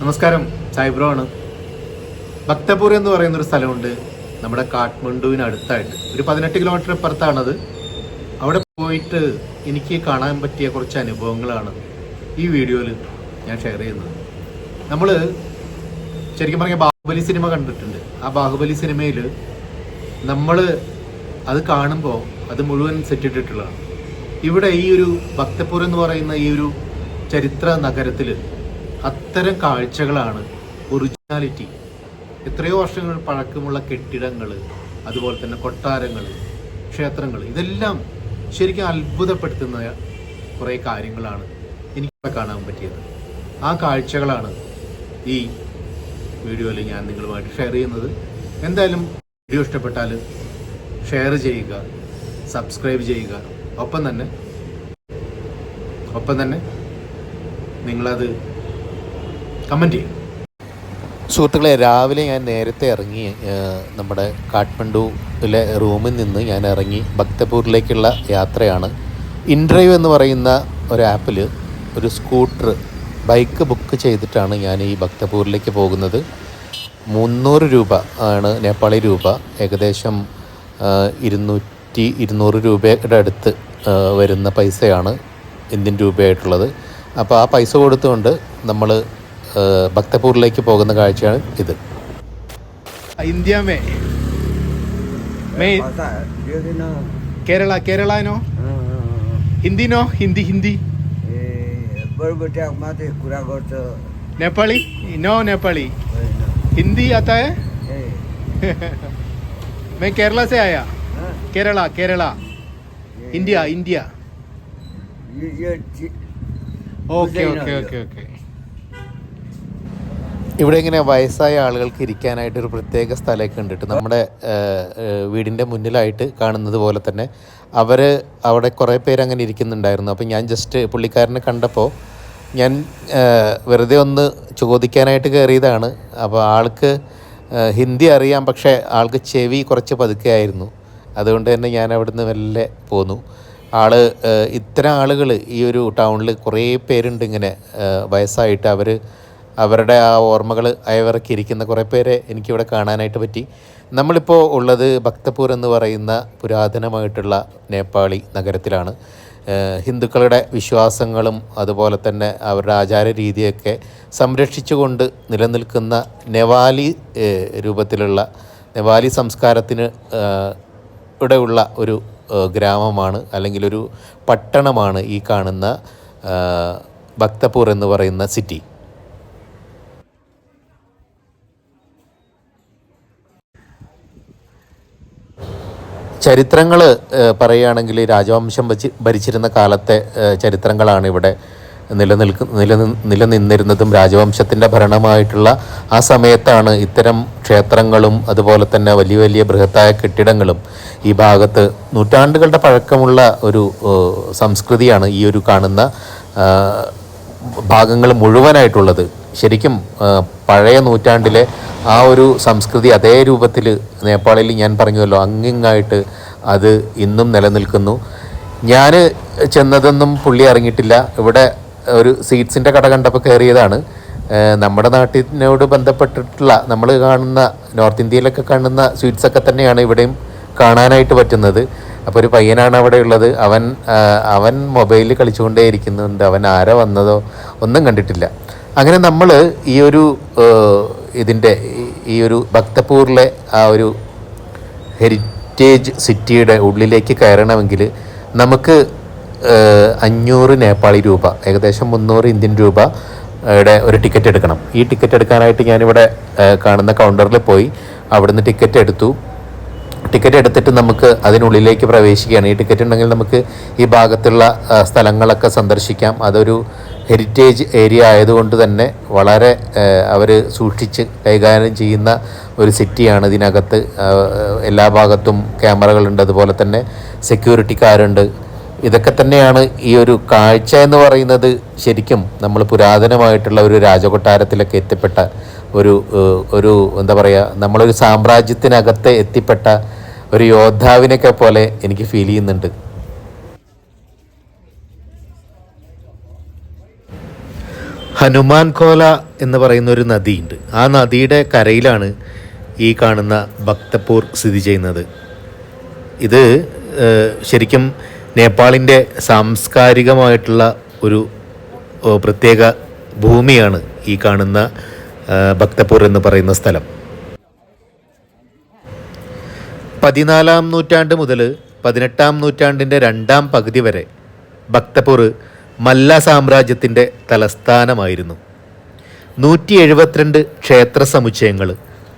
നമസ്കാരം. സൈബ്രോ ആണ്. ഭക്തപൂർ എന്ന് പറയുന്ന ഒരു സ്ഥലമുണ്ട്. നമ്മുടെ കാഠ്മണ്ഡുവിന് അടുത്തായിട്ട്. ഒരു പതിനെട്ട് കിലോമീറ്റർ അപ്പുറത്താണത് അവിടെ പോയിട്ട് എനിക്ക് കാണാൻ പറ്റിയ കുറച്ച് അനുഭവങ്ങളാണ് ഈ വീഡിയോയിൽ ഞാൻ ഷെയർ ചെയ്യുന്നത്. നമ്മൾ ശരിക്കും പറഞ്ഞാൽ ബാഹുബലി സിനിമ കണ്ടിട്ടുണ്ട്. ആ ബാഹുബലി സിനിമയിൽ നമ്മൾ അത് കാണുമ്പോൾ അത് മുഴുവൻ സെറ്റ് ഇട്ടിട്ടുള്ളതാണ്. ഇവിടെ ഈ ഒരു ഭക്തപൂർ എന്ന് പറയുന്ന ഈ ഒരു ചരിത്ര നഗരത്തിൽ അത്തരം കാഴ്ചകളാണ് ഒറിജിനാലിറ്റി. എത്രയോ വർഷങ്ങൾ പഴക്കമുള്ള കെട്ടിടങ്ങൾ അതുപോലെ തന്നെ കൊട്ടാരങ്ങൾ ക്ഷേത്രങ്ങൾ ഇതെല്ലാം ശരിക്കും അത്ഭുതപ്പെടുത്തുന്ന കുറേ കാര്യങ്ങളാണ് എനിക്കിവിടെ കാണാൻ പറ്റിയത്. ആ കാഴ്ചകളാണ് ഈ വീഡിയോയിൽ ഞാൻ നിങ്ങളുമായിട്ട് ഷെയർ ചെയ്യുന്നത്. എന്തായാലും വീഡിയോ ഇഷ്ടപ്പെട്ടാൽ ഷെയർ ചെയ്യുക സബ്സ്ക്രൈബ് ചെയ്യുക. ഒപ്പം തന്നെ ഒപ്പം തന്നെ നിങ്ങളത് കമന്റ് ചെയ്യും. സുഹൃത്തുക്കളെ രാവിലെ ഞാൻ നേരത്തെ ഇറങ്ങി നമ്മുടെ കാഠ്മണ്ഡുവിലെ റൂമിൽ നിന്ന് ഞാൻ ഇറങ്ങി ഭക്തപൂരിലേക്കുള്ള യാത്രയാണ്. ഇൻഡ്രൈവ് എന്ന് പറയുന്ന ഒരു ആപ്പിൽ ഒരു സ്കൂട്ടർ ബൈക്ക് ബുക്ക് ചെയ്തിട്ടാണ് ഞാൻ ഈ ഭക്തപൂരിലേക്ക് പോകുന്നത്. മുന്നൂറ് രൂപ ആണ് നേപ്പാളി രൂപ. ഏകദേശം ഇരുന്നൂറ്റി ഇരുന്നൂറ് രൂപയുടെ അടുത്ത് വരുന്ന പൈസയാണ് ഇന്ത്യൻ രൂപയായിട്ടുള്ളത്. അപ്പോൾ ആ പൈസ കൊടുത്തുകൊണ്ട് നമ്മൾ ഭക്തപൂരിലേക്ക് പോകുന്ന കാഴ്ചയാണ് ഇത്. ഇന്ത്യ മേ. മേ. കേരള കേരളനോ ഹിന്ദിനോ ഹിന്ദി ഹിന്दी नेपाली നോ नेपाली ഹിന്ദി आता है मैं केरला से आया Kerala Kerala India India okay okay okay ഇവിടെ ഇങ്ങനെ വയസ്സായ ആളുകൾക്ക് ഇരിക്കാനായിട്ട് ഒരു പ്രത്യേക സ്ഥലമൊക്കെ ഉണ്ടിട്ട് നമ്മുടെ വീടിന്റെ മുന്നിലായിട്ട് കാണുന്നത് പോലെ തന്നെ അവർ അവിടെ കുറേ പേര് അങ്ങനെ ഇരിക്കുന്നുണ്ടായിരുന്നു. അപ്പോൾ ഞാൻ ജസ്റ്റ് പുള്ളിക്കാരനെ കണ്ടപ്പോൾ ഞാൻ വെറുതെ ഒന്ന് ചോദിക്കാനായിട്ട് കയറിയതാണ്. അപ്പോൾ ആൾക്ക് ഹിന്ദി അറിയാം പക്ഷേ ആൾക്ക് ചെവി കുറച്ച് പതുക്കെ ആയിരുന്നു. അതുകൊണ്ട് തന്നെ ഞാൻ അവിടുന്ന് മെല്ലെ പോന്നു. ആൾ ഇത്തരം ആളുകൾ ഈ ഒരു ടൗണിൽ കുറേ പേരുണ്ട് ഇങ്ങനെ വയസ്സായിട്ട് അവർ അവരുടെ ആ ഓർമ്മകൾ അയവിറക്കിയിരിക്കുന്ന കുറേ പേരെ എനിക്കിവിടെ കാണാനായിട്ട് പറ്റി. നമ്മളിപ്പോൾ ഉള്ളത് ഭക്തപൂർ എന്ന് പറയുന്ന പുരാതനമായിട്ടുള്ള നേപ്പാളി നഗരത്തിലാണ്. ഹിന്ദുക്കളുടെ വിശ്വാസങ്ങളും അതുപോലെ തന്നെ അവരുടെ ആചാര രീതിയൊക്കെ സംരക്ഷിച്ചുകൊണ്ട് നിലനിൽക്കുന്ന നെവാലി രൂപത്തിലുള്ള നെവാലി സംസ്കാരത്തിന് ഇവിടെയുള്ള ഒരു ഗ്രാമമാണ് അല്ലെങ്കിൽ ഒരു പട്ടണമാണ് ഈ കാണുന്ന ഭക്തപൂർ എന്ന് പറയുന്ന സിറ്റി ചരിത്രങ്ങൾ പറയുകയാണെങ്കിൽ രാജവംശം വച്ച് ഭരിച്ചിരുന്ന കാലത്തെ ചരിത്രങ്ങളാണ് ഇവിടെ നിലനിൽക്ക് നിലനി നിലനിന്നിരുന്നതും. രാജവംശത്തിന്റെ ഭരണമായിട്ടുള്ള ആ സമയത്താണ് ഇത്തരം ക്ഷേത്രങ്ങളും അതുപോലെ തന്നെ വലിയ വലിയ ബൃഹത്തായ കെട്ടിടങ്ങളും ഈ ഭാഗത്ത് നൂറ്റാണ്ടുകളുടെ പഴക്കമുള്ള ഒരു സംസ്കൃതിയാണ് ഈ ഒരു കാണുന്ന ഭാഗങ്ങൾ മുഴുവനായിട്ടുള്ളത്. ശരിക്കും പഴയ നൂറ്റാണ്ടിലെ ആ ഒരു സംസ്കൃതി അതേ രൂപത്തിൽ നേപ്പാളിൽ ഞാൻ പറഞ്ഞുവല്ലോ അങ്ങിങ്ങായിട്ട് അത് ഇന്നും നിലനിൽക്കുന്നു. ഞാൻ ചെന്നതൊന്നും പുള്ളി അറിഞ്ഞിട്ടില്ല. ഇവിടെ ഒരു സീറ്റ്സിന്റെ കട കണ്ടപ്പോൾ കയറിയതാണ്. നമ്മുടെ നാട്ടിനോട് ബന്ധപ്പെട്ടിട്ടുള്ള നമ്മൾ കാണുന്ന നോർത്ത് ഇന്ത്യയിലൊക്കെ കാണുന്ന സ്വീറ്റ്സൊക്കെ തന്നെയാണ് ഇവിടെയും കാണാനായിട്ട് പറ്റുന്നത്. അപ്പോൾ ഒരു പയ്യനാണ് അവിടെ ഉള്ളത്. അവൻ അവൻ മൊബൈലിൽ കളിച്ചുകൊണ്ടേ ഇരിക്കുന്നുണ്ട് അവൻ ആരോ വന്നതോ ഒന്നും കണ്ടിട്ടില്ല. അങ്ങനെ നമ്മൾ ഈ ഒരു ഇതിന്റെ ഈ ഒരു ഭക്തപൂറിലെ ആ ഒരു ഹെറിറ്റേജ് സിറ്റിയുടെ ഉള്ളിലേക്ക് കയറണമെങ്കിൽ നമുക്ക് അഞ്ഞൂറ് നേപ്പാളി രൂപ ഏകദേശം മുന്നൂറ് ഇന്ത്യൻ രൂപ യുടെ ഒരു ടിക്കറ്റ് എടുക്കണം. ഈ ടിക്കറ്റ് എടുക്കാനായിട്ട് ഞാനിവിടെ കാണുന്ന കൗണ്ടറിൽ പോയി അവിടുന്ന് ടിക്കറ്റ് എടുത്തു. ടിക്കറ്റ് എടുത്തിട്ട് നമുക്ക് അതിനുള്ളിലേക്ക് പ്രവേശിക്കുകയാണ്. ഈ ടിക്കറ്റ് ഉണ്ടെങ്കിൽ നമുക്ക് ഈ ഭാഗത്തുള്ള സ്ഥലങ്ങളൊക്കെ സന്ദർശിക്കാം. അതൊരു ഹെറിറ്റേജ് ഏരിയ ആയതുകൊണ്ട് തന്നെ വളരെ അവർ സൂക്ഷിച്ച് കൈകാര്യം ചെയ്യുന്ന ഒരു സിറ്റിയാണ് ഇതിനകത്ത്. എല്ലാ ഭാഗത്തും ക്യാമറകളുണ്ട്. അതുപോലെ തന്നെ സെക്യൂരിറ്റിക്കാരുണ്ട് ഇതൊക്കെ തന്നെയാണ് ഈ ഒരു കാഴ്ച എന്ന് പറയുന്നത് ശരിക്കും നമ്മൾ പുരാതനമായിട്ടുള്ള ഒരു രാജകൊട്ടാരത്തിലൊക്കെ എത്തിപ്പെട്ട ഒരു ഒരു എന്താ പറയുക നമ്മളൊരു സാമ്രാജ്യത്തിനകത്ത് എത്തിപ്പെട്ട ഒരു യോദ്ധാവിനൊക്കെ പോലെ എനിക്ക് ഫീൽ ചെയ്യുന്നുണ്ട്. ഹനുമാൻ കോല എന്ന് പറയുന്ന ഒരു നദിയുണ്ട്. ആ നദിയുടെ കരയിലാണ് ഈ കാണുന്ന ഭക്തപൂർ സ്ഥിതി ചെയ്യുന്നത്. ഇത് ശരിക്കും നേപ്പാളിന്റെ സാംസ്കാരികമായിട്ടുള്ള ഒരു പ്രത്യേക ഭൂമിയാണ് ഈ കാണുന്ന ഭക്തപൂർ എന്ന് പറയുന്ന സ്ഥലം. പതിനാലാം നൂറ്റാണ്ട് മുതൽ പതിനെട്ടാം നൂറ്റാണ്ടിന്റെ രണ്ടാം പകുതി വരെ ഭക്തപൂർ മല്ല സാമ്രാജ്യത്തിന്റെ തലസ്ഥാനമായിരുന്നു. നൂറ്റി എഴുപത്തിരണ്ട് ക്ഷേത്ര സമുച്ചയങ്ങൾ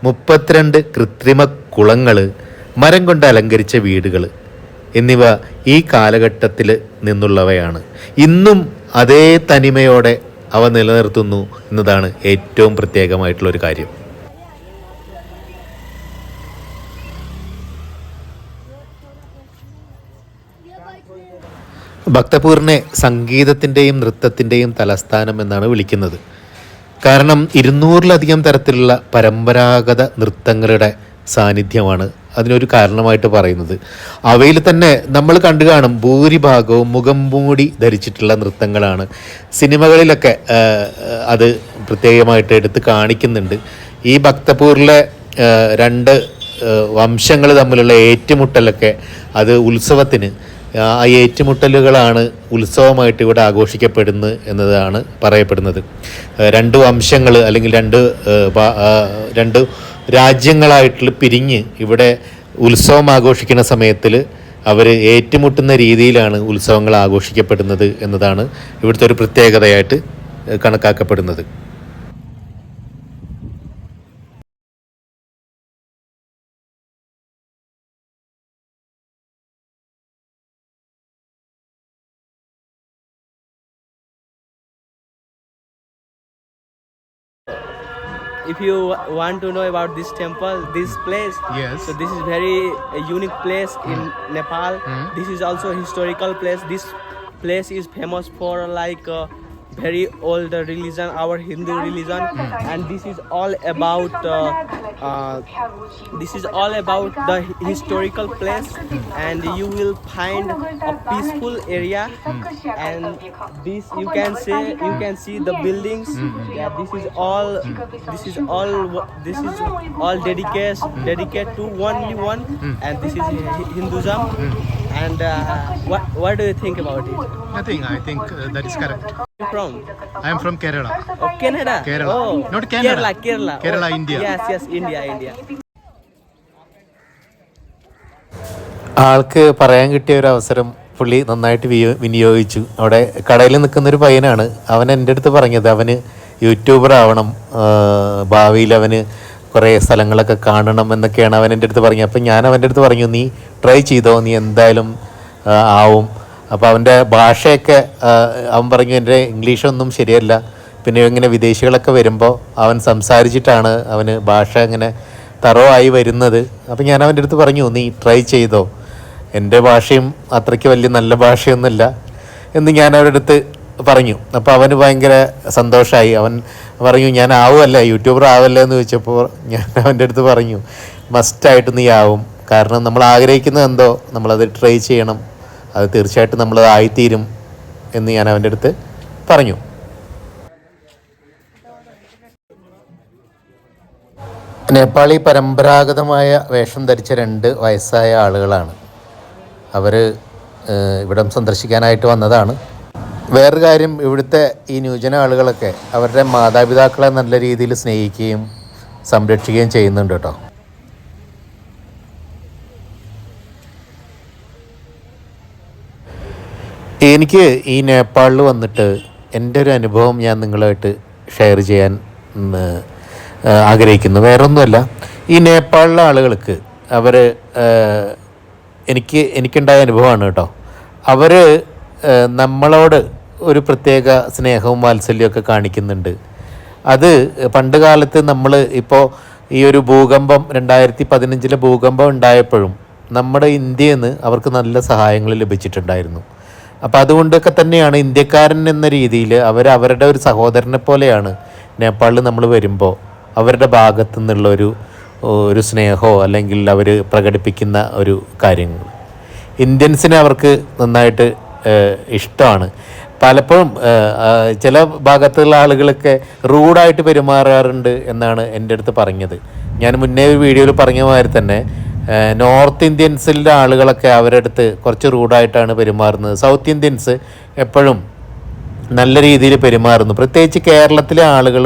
മുപ്പത്തിരണ്ട് കൃത്രിമ കുളങ്ങൾ മരം കൊണ്ട് അലങ്കരിച്ച വീടുകൾ എന്നിവ ഈ കാലഘട്ടത്തിൽ നിന്നുള്ളവയാണ്. ഇന്നും അതേ തനിമയോടെ അവ നിലനിർത്തുന്നു എന്നതാണ് ഏറ്റവും പ്രത്യേകമായിട്ടുള്ളൊരു കാര്യം. ഭക്തപൂരിനെ സംഗീതത്തിന്റെയും നൃത്തത്തിന്റെയും തലസ്ഥാനം എന്നാണ് വിളിക്കുന്നത്. കാരണം ഇരുന്നൂറിലധികം തരത്തിലുള്ള പരമ്പരാഗത നൃത്തങ്ങളുടെ സാന്നിധ്യമാണ് അതിനൊരു കാരണമായിട്ട് പറയുന്നത്. അവയിൽ തന്നെ നമ്മൾ കണ്ടു കാണും ഭൂരിഭാഗവും മുഖം മൂടി ധരിച്ചിട്ടുള്ള നൃത്തങ്ങളാണ്. സിനിമകളിലൊക്കെ അത് പ്രത്യേകമായിട്ട് എടുത്ത് കാണിക്കുന്നുണ്ട്. ഈ ഭക്തപൂരിലെ രണ്ട് വംശങ്ങൾ തമ്മിലുള്ള ഏറ്റുമുട്ടലൊക്കെ അത് ഉത്സവത്തിന് ആ ഏറ്റുമുട്ടലുകളാണ് ഉത്സവമായിട്ട് ഇവിടെ ആഘോഷിക്കപ്പെടുന്നത് എന്നതാണ് പറയപ്പെടുന്നത്. രണ്ട് വംശങ്ങൾ അല്ലെങ്കിൽ രണ്ട് രണ്ട് രാജ്യങ്ങളായിട്ട് പിരിഞ്ഞ് ഇവിടെ ഉത്സവം ആഘോഷിക്കുന്ന സമയത്തിൽ അവർ ഏറ്റുമുട്ടുന്ന രീതിയിലാണ് ഉത്സവങ്ങൾ ആഘോഷിക്കപ്പെടുന്നത് എന്നതാണ് ഇവിടുത്തെ ഒരു പ്രത്യേകതയായിട്ട് കണക്കാക്കപ്പെടുന്നത്. If you want to know about this temple this place Yes. so this is very a unique place in nepal. This is also a historical place. This place is famous for like uh, very old religion our hindu religion and this is all about uh, uh, this is all about the historical place and you will find a peaceful area and this you can say you can see the buildings yeah this is all this is all this is all dedicated dedicated to only one and this is hinduism and uh, what what do you think about it Nothing. I think uh, that is correct. you from I am from Kerala. oh canada Kerala. oh Not Canada. kerala kerala Kerala, oh, India. yes yes india india ആൾക്ക് പറയാൻ കിട്ടിയ ഒരു അവസരം പുള്ളി നന്നായിട്ട് വിയോ- വിനിയോഗിച്ചു അവിടെ കടയിൽ നിൽക്കുന്നൊരു പയ്യനാണ് അവൻ എന്റെ അടുത്ത് പറഞ്ഞത് അവന് യൂട്യൂബർ ആവണം ആ, ഭാവിയിൽ അവന് കുറേ സ്ഥലങ്ങളൊക്കെ കാണണം എന്നൊക്കെയാണ് അവൻ എന്റെ അടുത്ത് പറഞ്ഞത്. അപ്പം ഞാൻ അവന്റെ അടുത്ത് പറഞ്ഞു നീ ട്രൈ ചെയ്തോ നീ എന്തായാലും ആവും. അപ്പോൾ അവന്റെ ഭാഷയൊക്കെ അവൻ പറഞ്ഞു എന്റെ ഇംഗ്ലീഷൊന്നും ശരിയല്ല. പിന്നെ ഇങ്ങനെ വിദേശികളൊക്കെ വരുമ്പോൾ അവൻ സംസാരിച്ചിട്ടാണ് അവന് ഭാഷ ഇങ്ങനെ തറവായി വരുന്നത്. അപ്പം ഞാൻ അവന്റെ അടുത്ത് പറഞ്ഞു നീ ട്രൈ ചെയ്തോ. എന്റെ ഭാഷയും അത്രയ്ക്ക് വലിയ നല്ല ഭാഷയൊന്നുമില്ല. എന്ന് ഞാൻ അവരുടെ അടുത്ത് പറഞ്ഞു. അപ്പോൾ അവന് ഭയങ്കര സന്തോഷമായി അവൻ പറഞ്ഞു ഞാൻ ആവുമല്ല യൂട്യൂബർ ആവല്ല? എന്ന് ചോദിച്ചപ്പോൾ ഞാൻ അവന്റെ അടുത്ത് പറഞ്ഞു മസ്റ്റായിട്ട് നീ ആവും. കാരണം നമ്മൾ ആഗ്രഹിക്കുന്നത് എന്തോ? നമ്മളത് ട്രൈ ചെയ്യണം. അത് തീർച്ചയായിട്ടും നമ്മളത് ആയിത്തീരും. എന്ന് ഞാൻ അവന്റെ അടുത്ത് പറഞ്ഞു. നേപ്പാളി പരമ്പരാഗതമായ വേഷം ധരിച്ച രണ്ട് വയസ്സായ ആളുകളാണ്. അവർ ഇവിടം സന്ദർശിക്കാനായിട്ട് വന്നതാണ്. വേറൊരു കാര്യം ഇവിടുത്തെ ഈ ന്യൂജന ആളുകളൊക്കെ അവരുടെ മാതാപിതാക്കളെ നല്ല രീതിയിൽ സ്നേഹിക്കുകയും സംരക്ഷിക്കുകയും ചെയ്യുന്നുണ്ട് കേട്ടോ. എനിക്ക് ഈ നേപ്പാളിൽ വന്നിട്ട് എന്റെ ഒരു അനുഭവം ഞാൻ നിങ്ങളായിട്ട് ഷെയർ ചെയ്യാൻ ആഗ്രഹിക്കുന്നു. വേറൊന്നുമല്ല ഈ നേപ്പാളിലെ ആളുകൾക്ക് അവർ എനിക്ക് എനിക്കുണ്ടായ അനുഭവമാണ് കേട്ടോ. അവർ നമ്മളോട് ഒരു പ്രത്യേക സ്നേഹവും വാത്സല്യമൊക്കെ കാണിക്കുന്നുണ്ട്. അത് പണ്ട് കാലത്ത് നമ്മൾ ഇപ്പോൾ ഈ ഒരു ഭൂകമ്പം രണ്ടായിരത്തി പതിനഞ്ചിലെ ഭൂകമ്പം ഉണ്ടായപ്പോഴും നമ്മുടെ ഇന്ത്യയിൽ നിന്ന് അവർക്ക് നല്ല സഹായങ്ങൾ ലഭിച്ചിട്ടുണ്ടായിരുന്നു. അപ്പോൾ അതുകൊണ്ടൊക്കെ തന്നെയാണ് ഇന്ത്യക്കാരൻ എന്ന രീതിയിൽ അവർ അവരുടെ ഒരു സഹോദരനെ പോലെയാണ് നേപ്പാളിൽ നമ്മൾ വരുമ്പോൾ അവരുടെ ഭാഗത്തു നിന്നുള്ള ഒരു ഒരു സ്നേഹമോ അല്ലെങ്കിൽ അവർ പ്രകടിപ്പിക്കുന്ന ഒരു കാര്യങ്ങൾ ഇന്ത്യൻസിനെ അവർക്ക് നന്നായിട്ട് ഇഷ്ടമാണ്. പലപ്പോഴും ചില ഭാഗത്തുള്ള ആളുകളൊക്കെ റൂഡായിട്ട് പെരുമാറാറുണ്ട് എന്നാണ് എന്റെ അടുത്ത് പറഞ്ഞത്. ഞാൻ മുന്നേ ഒരു വീഡിയോയിൽ പറഞ്ഞ മാതിരി തന്നെ നോർത്ത് ഇന്ത്യൻസിലെ ആളുകളൊക്കെ അവരുടെ അടുത്ത് കുറച്ച് റൂഡായിട്ടാണ് പെരുമാറുന്നത്. സൗത്ത് ഇന്ത്യൻസ് എപ്പോഴും നല്ല രീതിയിൽ പെരുമാറുന്നു. പ്രത്യേകിച്ച് കേരളത്തിലെ ആളുകൾ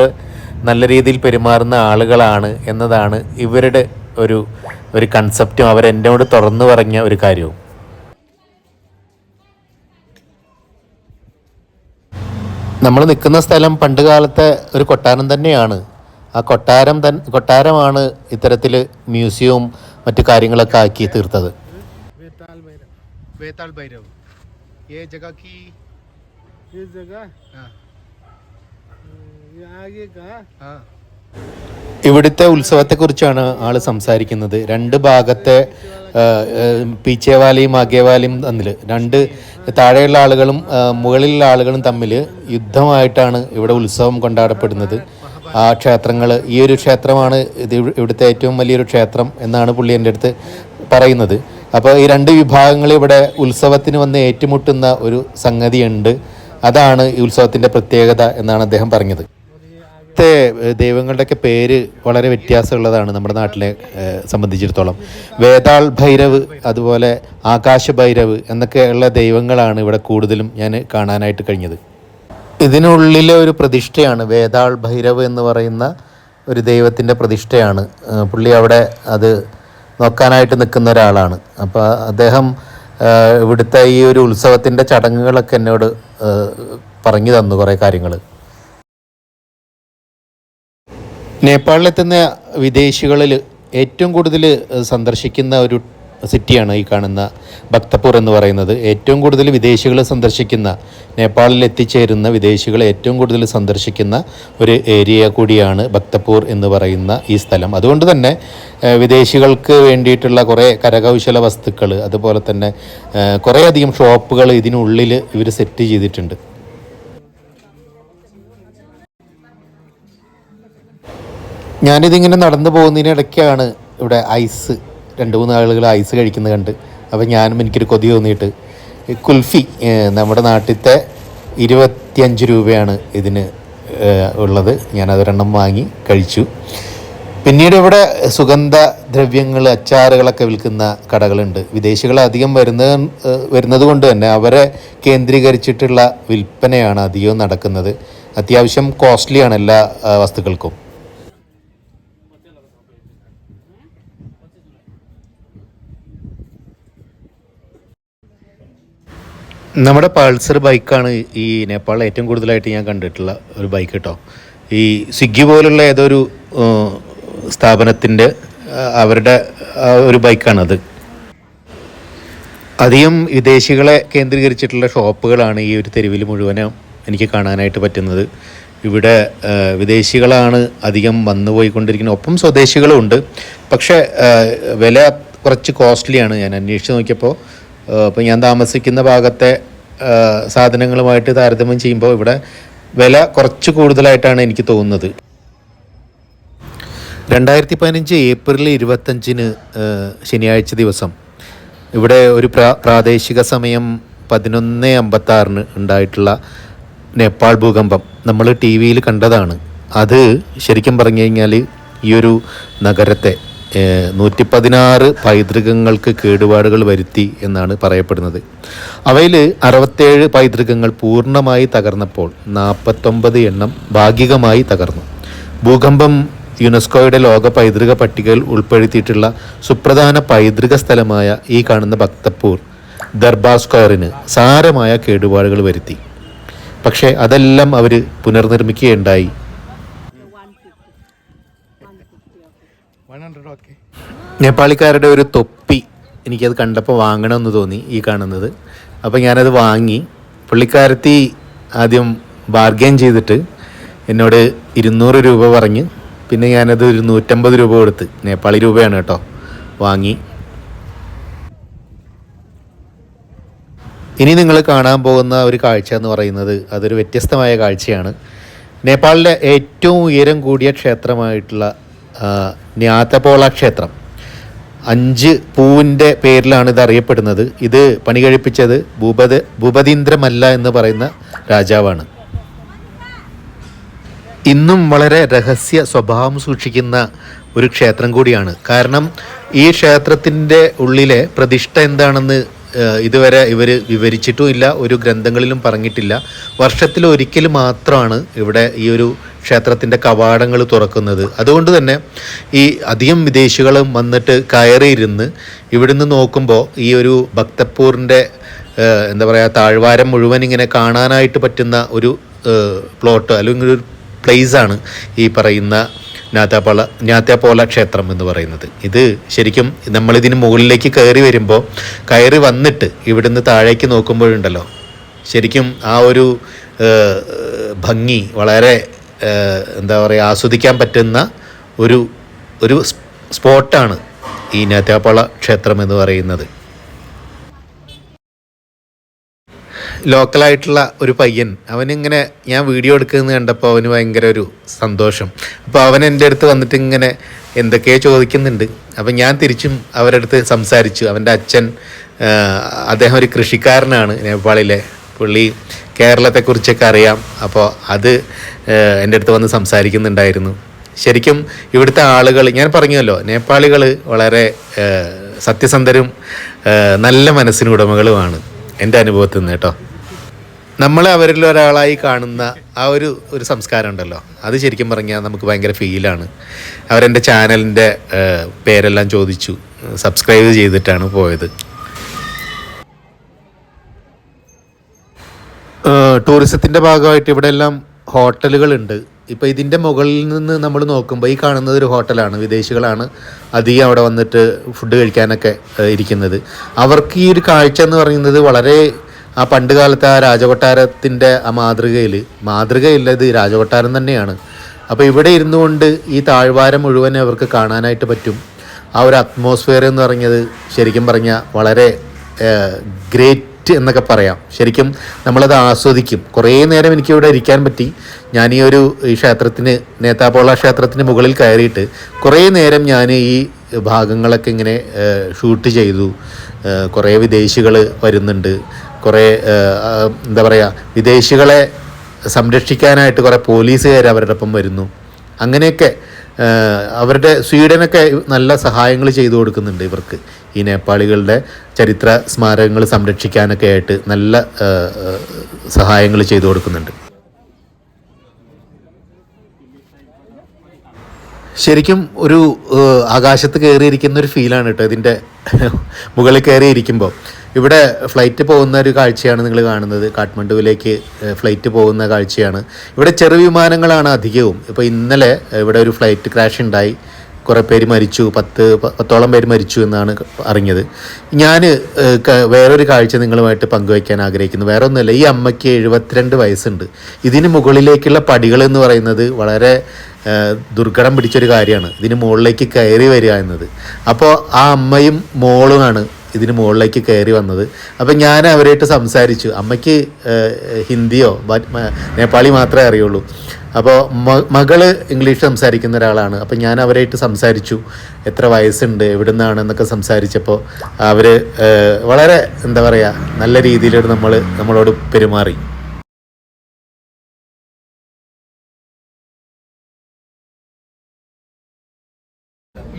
നല്ല രീതിയിൽ പെരുമാറുന്ന ആളുകളാണ് എന്നതാണ് ഇവരുടെ ഒരു ഒരു കൺസെപ്റ്റും അവരെന്നോട് തുറന്നു പറഞ്ഞ ഒരു കാര്യവും. നമ്മൾ നിൽക്കുന്ന സ്ഥലം പണ്ട് കാലത്തെ ഒരു കൊട്ടാരം തന്നെയാണ്. ആ കൊട്ടാരം തൻ കൊട്ടാരമാണ് ഇത്തരത്തിൽ മ്യൂസിയവും മറ്റു കാര്യങ്ങളൊക്കെ ആക്കി തീർത്തത്. ഇവിടുത്തെ ഉത്സവത്തെക്കുറിച്ചാണ് ആൾ സംസാരിക്കുന്നത്. രണ്ട് ഭാഗത്തെ പീച്ചേവാലയും അഗേവാലിയും തമ്മിൽ രണ്ട് താഴെയുള്ള ആളുകളും മുകളിലുള്ള ആളുകളും തമ്മിൽ യുദ്ധമായിട്ടാണ് ഇവിടെ ഉത്സവം കൊണ്ടാടപ്പെടുന്നത്. ആ ക്ഷേത്രങ്ങൾ ഈ ഒരു ക്ഷേത്രമാണ് ഇത് ഇവിടുത്തെ ഏറ്റവും വലിയൊരു ക്ഷേത്രം എന്നാണ് പുള്ളി എന്റെ അടുത്ത് പറയുന്നത്. അപ്പോൾ ഈ രണ്ട് വിഭാഗങ്ങൾ ഇവിടെ ഉത്സവത്തിന് വന്ന് ഏറ്റുമുട്ടുന്ന ഒരു സംഗതിയുണ്ട്. അതാണ് ഈ ഉത്സവത്തിന്റെ പ്രത്യേകത എന്നാണ് അദ്ദേഹം പറഞ്ഞത്. ഇവിടുത്തെ ദൈവങ്ങളുടെയൊക്കെ പേര് വളരെ വ്യത്യാസമുള്ളതാണ് നമ്മുടെ നാട്ടിലെ സംബന്ധിച്ചിടത്തോളം. വേതാൾ ഭൈരവ് അതുപോലെ ആകാശ ഭൈരവ് എന്നൊക്കെയുള്ള ദൈവങ്ങളാണ് ഇവിടെ കൂടുതലും ഞാൻ കാണാനായിട്ട് കഴിഞ്ഞത്. ഇതിനുള്ളിലെ ഒരു പ്രതിഷ്ഠയാണ് വേതാൾ ഭൈരവ് എന്ന് പറയുന്ന ഒരു ദൈവത്തിന്റെ പ്രതിഷ്ഠയാണ്. പുള്ളി അവിടെ അത് നോക്കാനായിട്ട് നിൽക്കുന്ന ഒരാളാണ്. അപ്പോൾ അദ്ദേഹം ഇവിടുത്തെ ഈ ഒരു ഉത്സവത്തിന്റെ ചടങ്ങുകളൊക്കെ എന്നോട് പറഞ്ഞു തന്നു കുറേ കാര്യങ്ങൾ. നേപ്പാളിലെത്തുന്ന വിദേശികളിൽ ഏറ്റവും കൂടുതൽ സന്ദർശിക്കുന്ന ഒരു സിറ്റിയാണ് ഈ കാണുന്ന ഭക്തപൂർ എന്ന് പറയുന്നത്. ഏറ്റവും കൂടുതൽ വിദേശികൾ സന്ദർശിക്കുന്ന നേപ്പാളിൽ എത്തിച്ചേരുന്ന വിദേശികൾ ഏറ്റവും കൂടുതൽ സന്ദർശിക്കുന്ന ഒരു ഏരിയ കൂടിയാണ് ഭക്തപൂർ എന്ന് പറയുന്ന ഈ സ്ഥലം. അതുകൊണ്ട് തന്നെ വിദേശികൾക്ക് വേണ്ടിയിട്ടുള്ള കുറേ കരകൗശല വസ്തുക്കൾ അതുപോലെ തന്നെ കുറേയധികം ഷോപ്പുകൾ ഇതിനുള്ളിൽ ഇവർ സെറ്റ് ചെയ്തിട്ടുണ്ട്. ഞാനിതിങ്ങനെ നടന്നു പോകുന്നതിനിടയ്ക്കാണ് ഇവിടെ ഐസ് രണ്ട് മൂന്ന് ആളുകൾ ഐസ് കഴിക്കുന്നത് കണ്ട്. അപ്പോൾ ഞാനും എനിക്കൊരു കൊതി തോന്നിയിട്ട് കുൽഫി നമ്മുടെ നാട്ടിലത്തെ ഇരുപത്തിയഞ്ച് രൂപയാണ് ഇതിന് ഉള്ളത്. ഞാനതൊരെണ്ണം വാങ്ങി കഴിച്ചു. പിന്നീട് ഇവിടെ സുഗന്ധ ദ്രവ്യങ്ങൾ അച്ചാറുകളൊക്കെ വിൽക്കുന്ന കടകളുണ്ട്. വിദേശികൾ അധികം വരുന്ന വരുന്നത് കൊണ്ട് തന്നെ അവരെ കേന്ദ്രീകരിച്ചിട്ടുള്ള വിൽപ്പനയാണ് അധികവും നടക്കുന്നത്. അത്യാവശ്യം കോസ്റ്റ്ലിയാണ് എല്ലാ വസ്തുക്കൾക്കും. നമ്മുടെ പൾസർ ബൈക്കാണ് ഈ നേപ്പാളിൽ ഏറ്റവും കൂടുതലായിട്ട് ഞാൻ കണ്ടിട്ടുള്ള ഒരു ബൈക്ക് കേട്ടോ. ഈ സ്വിഗ്ഗി പോലുള്ള ഏതൊരു സ്ഥാപനത്തിന്റെ അവരുടെ ഒരു ബൈക്കാണത്. അധികം വിദേശികളെ കേന്ദ്രീകരിച്ചിട്ടുള്ള ഷോപ്പുകളാണ് ഈ ഒരു തെരുവിൽ മുഴുവനും എനിക്ക് കാണാനായിട്ട് പറ്റുന്നത്. ഇവിടെ വിദേശികളാണ് അധികം വന്നു പോയിക്കൊണ്ടിരിക്കുന്നത്. ഒപ്പം സ്വദേശികളും ഉണ്ട്. പക്ഷേ വില കുറച്ച് കോസ്റ്റ്ലിയാണ്. ഞാൻ അന്വേഷിച്ച് നോക്കിയപ്പോൾ ഇപ്പോൾ ഞാൻ താമസിക്കുന്ന ഭാഗത്തെ സാധനങ്ങളുമായിട്ട് താരതമ്യം ചെയ്യുമ്പോൾ ഇവിടെ വില കുറച്ച് കൂടുതലായിട്ടാണ് എനിക്ക് തോന്നുന്നത്. രണ്ടായിരത്തി പതിനഞ്ച് ഏപ്രിൽ ഇരുപത്തഞ്ചിന് ശനിയാഴ്ച ദിവസം ഇവിടെ ഒരു പ്രാ പ്രാദേശിക സമയം പതിനൊന്ന് അമ്പത്താറിന് ഉണ്ടായിട്ടുള്ള നേപ്പാൾ ഭൂകമ്പം നമ്മൾ ടി വിയിൽ കണ്ടതാണ്. അത് ശരിക്കും പറഞ്ഞു കഴിഞ്ഞാൽ ഈ ഒരു നഗരത്തെ നൂറ്റി പതിനാറ് പൈതൃകങ്ങൾക്ക് കേടുപാടുകൾ വരുത്തി എന്നാണ് പറയപ്പെടുന്നത്. അവയിൽ അറുപത്തേഴ് പൈതൃകങ്ങൾ പൂർണമായി തകർന്നപ്പോൾ നാൽപ്പത്തൊമ്പത് എണ്ണം ഭാഗികമായി തകർന്നു. ഭൂകമ്പം യുനെസ്കോയുടെ ലോക പൈതൃക പട്ടികയിൽ ഉൾപ്പെടുത്തിയിട്ടുള്ള സുപ്രധാന പൈതൃക സ്ഥലമായ ഈ കാണുന്ന ഭക്തപ്പൂർ ദർബാർ സ്ക്വയറിന് സാരമായ കേടുപാടുകൾ വരുത്തി. പക്ഷേ അതെല്ലാം അവർ പുനർനിർമ്മിക്കുകയുണ്ടായി. നേപ്പാളിക്കാരുടെ ഒരു തൊപ്പി എനിക്കത് കണ്ടപ്പോൾ വാങ്ങണമെന്ന് തോന്നി ഈ കാണുന്നത്. അപ്പോൾ ഞാനത് വാങ്ങി. പുള്ളിക്കാരത്തി ആദ്യം ബാർഗെയിൻ ചെയ്തിട്ട് എന്നോട് ഇരുന്നൂറ് രൂപ പറഞ്ഞ് പിന്നെ ഞാനത് ഒരു നൂറ്റമ്പത് രൂപ കൊടുത്ത് നേപ്പാളി രൂപയാണ് കേട്ടോ വാങ്ങി. ഇനി നിങ്ങൾ കാണാൻ പോകുന്ന ഒരു കാഴ്ച എന്ന് പറയുന്നത് അതൊരു വ്യത്യസ്തമായ കാഴ്ചയാണ്. നേപ്പാളിലെ ഏറ്റവും ഉയരം കൂടിയ ക്ഷേത്രമായിട്ടുള്ള ന്യാത്തപോള ക്ഷേത്രം. അഞ്ച് പൂവിന്റെ പേരിലാണ് ഇത് അറിയപ്പെടുന്നത്. ഇത് പണി കഴിപ്പിച്ചത് ഭൂപത ഭൂപതീന്ദ്രമല്ല എന്ന് പറയുന്ന രാജാവാണ്. ഇന്നും വളരെ രഹസ്യ സ്വഭാവം സൂക്ഷിക്കുന്ന ഒരു ക്ഷേത്രം കൂടിയാണ്. കാരണം ഈ ക്ഷേത്രത്തിന്റെ ഉള്ളിലെ പ്രതിഷ്ഠ എന്താണെന്ന് ഇതുവരെ ഇവർ വിവരിച്ചിട്ടുമില്ല ഒരു ഗ്രന്ഥങ്ങളിലും പറഞ്ഞിട്ടില്ല. വർഷത്തിൽ ഒരിക്കൽ മാത്രമാണ് ഇവിടെ ഈ ഒരു ക്ഷേത്രത്തിന്റെ കവാടങ്ങൾ തുറക്കുന്നത്. അതുകൊണ്ട് തന്നെ ഈ അധികം വിദേശികൾ വന്നിട്ട് കയറിയിരുന്ന് ഇവിടുന്ന് നോക്കുമ്പോൾ ഈ ഒരു ഭക്തപ്പൂറിന്റെ എന്താ പറയുക താഴ്വാരം മുഴുവൻ ഇങ്ങനെ കാണാനായിട്ട് പറ്റുന്ന ഒരു പ്ലോട്ട് അല്ലെങ്കിൽ ഒരു പ്ലേസാണ് ഈ പറയുന്ന നാത്താപ്പോള നാത്താപ്പോല ക്ഷേത്രം എന്ന് പറയുന്നത്. ഇത് ശരിക്കും നമ്മളിതിന് മുകളിലേക്ക് കയറി വരുമ്പോൾ കയറി വന്നിട്ട് ഇവിടുന്ന് താഴേക്ക് നോക്കുമ്പോഴുണ്ടല്ലോ. ശരിക്കും ആ ഒരു ഭംഗി വളരെ എന്താ പറയുക ആസ്വദിക്കാൻ പറ്റുന്ന ഒരു ഒരു സ്പോട്ടാണ് ഈ നാത്താപ്പോള ക്ഷേത്രം എന്ന് പറയുന്നത്. ലോക്കലായിട്ടുള്ള ഒരു പയ്യൻ അവനിങ്ങനെ ഞാൻ വീഡിയോ എടുക്കുന്നത് കണ്ടപ്പോൾ അവന് ഭയങ്കര ഒരു സന്തോഷം. അപ്പോൾ അവൻ എന്റെ അടുത്ത് വന്നിട്ട് ഇങ്ങനെ എന്തൊക്കെയോ ചോദിക്കുന്നുണ്ട്. അപ്പം ഞാൻ തിരിച്ചും അവരുടെ അടുത്ത് സംസാരിച്ചു. അവന്റെ അച്ഛൻ അദ്ദേഹം ഒരു കൃഷിക്കാരനാണ് നേപ്പാളിലെ പുള്ളി. കേരളത്തെക്കുറിച്ചൊക്കെ അറിയാം. അപ്പോൾ അത് എന്റെ അടുത്ത് വന്ന് സംസാരിക്കുന്നുണ്ടായിരുന്നു. ശരിക്കും ഇവിടുത്തെ ആളുകൾ ഞാൻ പറഞ്ഞല്ലോ നേപ്പാളികൾ വളരെ സത്യസന്ധരും നല്ല മനസ്സിന് ഉടമകളുമാണ് എന്റെ അനുഭവത്തിൽ നിന്ന് കേട്ടോ. നമ്മളെ അവരിൽ ഒരാളായി കാണുന്ന ആ ഒരു ഒരു സംസ്കാരം ഉണ്ടല്ലോ. അത് ശരിക്കും പറഞ്ഞാൽ നമുക്ക് ഭയങ്കര ഫീലാണ്. അവരെന്റെ ചാനലിന്റെ പേരെല്ലാം ചോദിച്ചു സബ്സ്ക്രൈബ് ചെയ്തിട്ടാണ് പോയത്. ടൂറിസത്തിന്റെ ഭാഗമായിട്ട് ഇവിടെ എല്ലാം ഹോട്ടലുകളുണ്ട്. ഇപ്പോൾ ഇതിന്റെ മുകളിൽ നിന്ന് നമ്മൾ നോക്കുമ്പോൾ ഈ കാണുന്നത് ഒരു ഹോട്ടലാണ്. വിദേശികളാണ് അധികം അവിടെ വന്നിട്ട് ഫുഡ് കഴിക്കാനൊക്കെ ഇരിക്കുന്നത്. അവർക്ക് ഈ ഒരു കാഴ്ച എന്ന് പറയുന്നത് വളരെ ആ പണ്ട് കാലത്തെ ആ രാജകൊട്ടാരത്തിന്റെ ആ മാതൃകയിൽ മാതൃകയില്ല ഇത് രാജകൊട്ടാരം തന്നെയാണ്. അപ്പോൾ ഇവിടെ ഇരുന്നു കൊണ്ട് ഈ താഴ്വാരം മുഴുവൻ അവർക്ക് കാണാനായിട്ട് പറ്റും. ആ ഒരു അറ്റ്മോസ്ഫിയർ എന്ന് പറഞ്ഞത് ശരിക്കും പറഞ്ഞാൽ വളരെ ഗ്രേറ്റ് എന്നൊക്കെ പറയാം. ശരിക്കും നമ്മളത് ആസ്വദിക്കും. കുറേ നേരം എനിക്ക് ഇവിടെ ഇരിക്കാൻ പറ്റി. ഞാൻ ഈ ഒരു ഈ ക്ഷേത്രത്തിന് നേതാപോള ക്ഷേത്രത്തിന് മുകളിൽ കയറിയിട്ട് കുറേ നേരം ഞാൻ ഈ ഭാഗങ്ങളൊക്കെ ഇങ്ങനെ ഷൂട്ട് ചെയ്തു. കുറേ വിദേശികൾ വരുന്നുണ്ട്. കുറേ എന്താ പറയുക വിദേശികളെ സംരക്ഷിക്കാനായിട്ട് കുറേ പോലീസുകാർ അവരുടെ ഒപ്പം വരുന്നു. അങ്ങനെയൊക്കെ അവരുടെ സ്വീഡനൊക്കെ നല്ല സഹായങ്ങൾ ചെയ്തു കൊടുക്കുന്നുണ്ട് ഇവർക്ക്. ഈ നേപ്പാളികളുടെ ചരിത്ര സ്മാരകങ്ങൾ സംരക്ഷിക്കാനൊക്കെ ആയിട്ട് നല്ല സഹായങ്ങൾ ചെയ്തു കൊടുക്കുന്നുണ്ട്. ശരിക്കും ഒരു ആകാശത്ത് കയറിയിരിക്കുന്ന ഒരു ഫീലാണ് കേട്ടോ ഇതിന്റെ മുകളിൽ കയറിയിരിക്കുമ്പോൾ. ഇവിടെ ഫ്ലൈറ്റ് പോകുന്ന ഒരു കാഴ്ചയാണ് നിങ്ങൾ കാണുന്നത്. കാഠ്മണ്ഡുവിലേക്ക് ഫ്ലൈറ്റ് പോകുന്ന കാഴ്ചയാണ്. ഇവിടെ ചെറു വിമാനങ്ങളാണ് അധികവും. ഇപ്പോൾ ഇന്നലെ ഇവിടെ ഒരു ഫ്ലൈറ്റ് ക്രാഷ് ഉണ്ടായി. കുറേ പേര് മരിച്ചു. പത്ത് പത്തോളം പേര് മരിച്ചു എന്നാണ് അറിഞ്ഞത്. ഞാൻ വേറൊരു കാഴ്ച നിങ്ങളുമായിട്ട് പങ്കുവയ്ക്കാൻ ആഗ്രഹിക്കുന്നു. വേറെ ഒന്നുമില്ല ഈ അമ്മയ്ക്ക് എഴുപത്തിരണ്ട് വയസ്സുണ്ട്. ഇതിന് മുകളിലേക്കുള്ള പടികൾ എന്ന് പറയുന്നത് വളരെ ദുർഘടം പിടിച്ചൊരു കാര്യമാണ്. ഇതിന് മുകളിലേക്ക് കയറി വരിക എന്നത്. അപ്പോൾ ആ അമ്മയും മോളുമാണ് ഇതിന് മുകളിലേക്ക് കയറി വന്നത്. അപ്പം ഞാൻ അവരായിട്ട് സംസാരിച്ചു. അമ്മയ്ക്ക് ഹിന്ദിയോ നേപ്പാളി മാത്രമേ അറിയുള്ളൂ. അപ്പോൾ മകൾ ഇംഗ്ലീഷ് സംസാരിക്കുന്ന ഒരാളാണ്. അപ്പം ഞാൻ അവരായിട്ട് സംസാരിച്ചു. എത്ര വയസ്സുണ്ട് എവിടെ നിന്നാണെന്നൊക്കെ സംസാരിച്ചപ്പോൾ അവർ വളരെ എന്താ പറയുക നല്ല രീതിയിൽ നമ്മൾ നമ്മളോട് പെരുമാറി.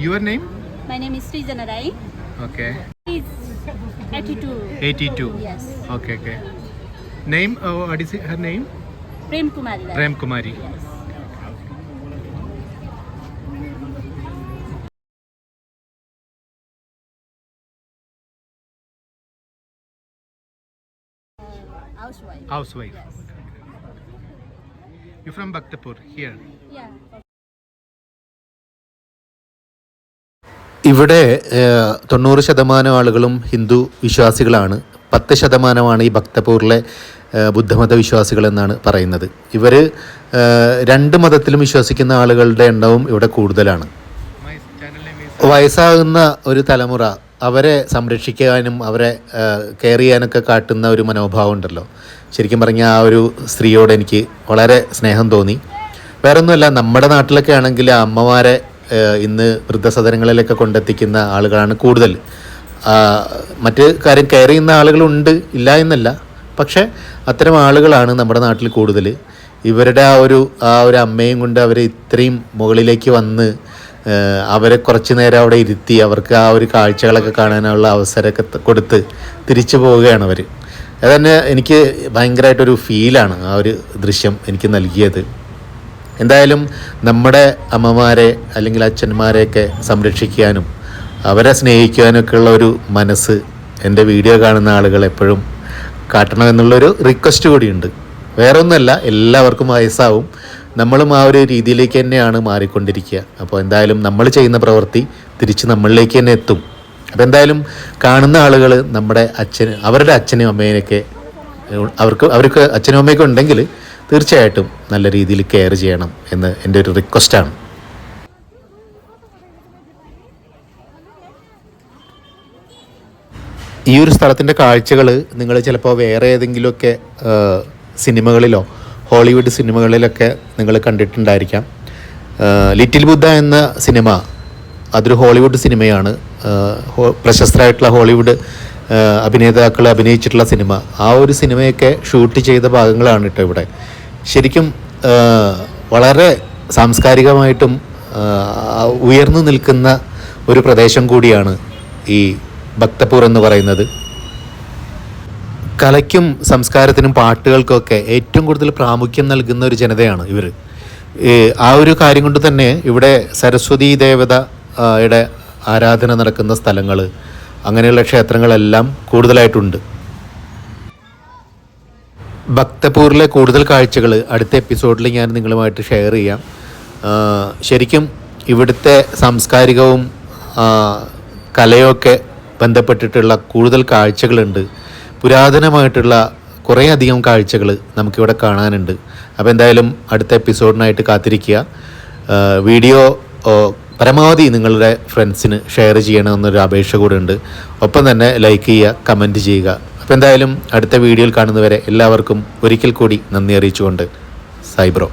Your name? My name is Srijana Rai. Okay. He's 82. 82. Yes. Okay, okay. Name? Uh, what is it, her name? Prem Kumari. Prem Kumari. Yes. Housewife. Housewife. Yes. You're from Bhaktapur, here. Yeah. ഇവിടെ തൊണ്ണൂറ് ശതമാനം ആളുകളും ഹിന്ദു വിശ്വാസികളാണ്. പത്ത് ശതമാനമാണ് ഈ ഭക്തപൂറിലെ ബുദ്ധമത വിശ്വാസികളെന്നാണ് പറയുന്നത്. ഇവർ രണ്ട് മതത്തിലും വിശ്വസിക്കുന്ന ആളുകളുടെ എണ്ണവും ഇവിടെ കൂടുതലാണ്. വയസ്സാകുന്ന ഒരു തലമുറ അവരെ സംരക്ഷിക്കാനും അവരെ കെയർ ചെയ്യാനൊക്കെ കാട്ടുന്ന ഒരു മനോഭാവം ഉണ്ടല്ലോ. ശരിക്കും പറഞ്ഞാൽ ആ ഒരു സ്ത്രീയോട് എനിക്ക് വളരെ സ്നേഹം തോന്നി. വേറൊന്നുമല്ല നമ്മുടെ നാട്ടിലൊക്കെ ആണെങ്കിൽ അമ്മമാരെ ഇന്ന് വൃദ്ധസദനങ്ങളിലൊക്കെ കൊണ്ടെത്തിക്കുന്ന ആളുകളാണ് കൂടുതൽ. മറ്റ് കാര്യം കെയർ ചെയ്യുന്ന ആളുകളുണ്ട് ഇല്ല എന്നല്ല. പക്ഷേ അത്തരം ആളുകളാണ് നമ്മുടെ നാട്ടിൽ കൂടുതൽ. ഇവരുടെ ആ ഒരു ആ ഒരു അമ്മയും കൊണ്ട് അവർ ഇത്രയും മുകളിലേക്ക് വന്ന് അവരെ കുറച്ച് നേരം അവിടെ ഇരുത്തി അവർക്ക് ആ ഒരു കാഴ്ചകളൊക്കെ കാണാനുള്ള അവസരമൊക്കെ കൊടുത്ത് തിരിച്ചു പോവുകയാണ് അവർ അതന്നെ എനിക്ക് ഭയങ്കരമായിട്ടൊരു ഫീലാണ് ആ ഒരു ദൃശ്യം എനിക്ക് നൽകിയത്. എന്തായാലും നമ്മുടെ അമ്മമാരെ അല്ലെങ്കിൽ അച്ഛന്മാരെയൊക്കെ സംരക്ഷിക്കാനും അവരെ സ്നേഹിക്കാനൊക്കെ ഉള്ള ഒരു മനസ്സ് എന്റെ വീഡിയോ കാണുന്ന ആളുകൾ എപ്പോഴും കാട്ടണമെന്നുള്ളൊരു റിക്വസ്റ്റ് കൂടിയുണ്ട്. വേറെ ഒന്നുമല്ല എല്ലാവർക്കും വയസ്സാവും. നമ്മളും ആ ഒരു രീതിയിലേക്ക് തന്നെയാണ് മാറിക്കൊണ്ടിരിക്കുക. അപ്പോൾ എന്തായാലും നമ്മൾ ചെയ്യുന്ന പ്രവൃത്തി തിരിച്ച് നമ്മളിലേക്ക് തന്നെ എത്തും. അപ്പോൾ എന്തായാലും കാണുന്ന ആളുകൾ നമ്മുടെ അച്ഛന് അവരുടെ അച്ഛനും അമ്മേനെയൊക്കെ അവർക്ക് അവർക്ക് അച്ഛനും അമ്മയൊക്കെ ഉണ്ടെങ്കിൽ തീർച്ചയായിട്ടും നല്ല രീതിയിൽ കെയർ ചെയ്യണം എന്ന് എന്റെ ഒരു റിക്വസ്റ്റാണ് ഈ ഒരു സ്ഥലത്തിന്റെ കാഴ്ചകൾ നിങ്ങൾ ചിലപ്പോൾ വേറെ ഏതെങ്കിലുമൊക്കെ സിനിമകളിലോ ഹോളിവുഡ് സിനിമകളിലൊക്കെ നിങ്ങൾ കണ്ടിട്ടുണ്ടായിരിക്കാം. ലിറ്റിൽ ബുദ്ധ എന്ന സിനിമ അതൊരു ഹോളിവുഡ് സിനിമയാണ്. പ്രശസ്തരായിട്ടുള്ള ഹോളിവുഡ് അഭിനേതാക്കൾ അഭിനയിച്ചിട്ടുള്ള സിനിമ. ആ ഒരു സിനിമയൊക്കെ ഷൂട്ട് ചെയ്ത ഭാഗങ്ങളാണ് കേട്ടോ ഇവിടെ. ശരിക്കും വളരെ സാംസ്കാരികമായിട്ടും ഉയർന്നു നിൽക്കുന്ന ഒരു പ്രദേശം കൂടിയാണ് ഈ ഭക്തപൂർ എന്ന് പറയുന്നത്. കലയ്ക്കും സംസ്കാരത്തിനും പാട്ടുകൾക്കൊക്കെ ഏറ്റവും കൂടുതൽ പ്രാമുഖ്യം നൽകുന്ന ഒരു ജനതയാണ് ഇവർ ആ ഒരു കാര്യം കൊണ്ട് തന്നെ ഇവിടെ സരസ്വതി ദേവതയുടെ യുടെ ആരാധന നടക്കുന്ന സ്ഥലങ്ങൾ അങ്ങനെയുള്ള ക്ഷേത്രങ്ങളെല്ലാം കൂടുതലായിട്ടുണ്ട്. ഭക്തപൂരിലെ കൂടുതൽ കാഴ്ചകൾ അടുത്ത എപ്പിസോഡിൽ ഞാൻ നിങ്ങളുമായിട്ട് ഷെയർ ചെയ്യാം. ശരിക്കും ഇവിടുത്തെ സാംസ്കാരികവും കലയൊക്കെ ബന്ധപ്പെട്ടിട്ടുള്ള കൂടുതൽ കാഴ്ചകളുണ്ട്. പുരാതനമായിട്ടുള്ള കുറേയധികം കാഴ്ചകൾ നമുക്കിവിടെ കാണാനുണ്ട്. അപ്പോൾ എന്തായാലും അടുത്ത എപ്പിസോഡിനായിട്ട് കാത്തിരിക്കുക. വീഡിയോ പരമാവധി നിങ്ങളുടെ ഫ്രണ്ട്സിന് ഷെയർ ചെയ്യണമെന്നൊരു അപേക്ഷ കൂടെ ഉണ്ട് ഒപ്പം തന്നെ ലൈക്ക് ചെയ്യുക കമന്റ് ചെയ്യുക. അപ്പോൾ എന്തായാലും അടുത്ത വീഡിയോയിൽ കാണുന്നവരെ എല്ലാവർക്കും ഒരിക്കൽ കൂടി നന്ദി അറിയിച്ചുകൊണ്ട്. സൈബ്രോ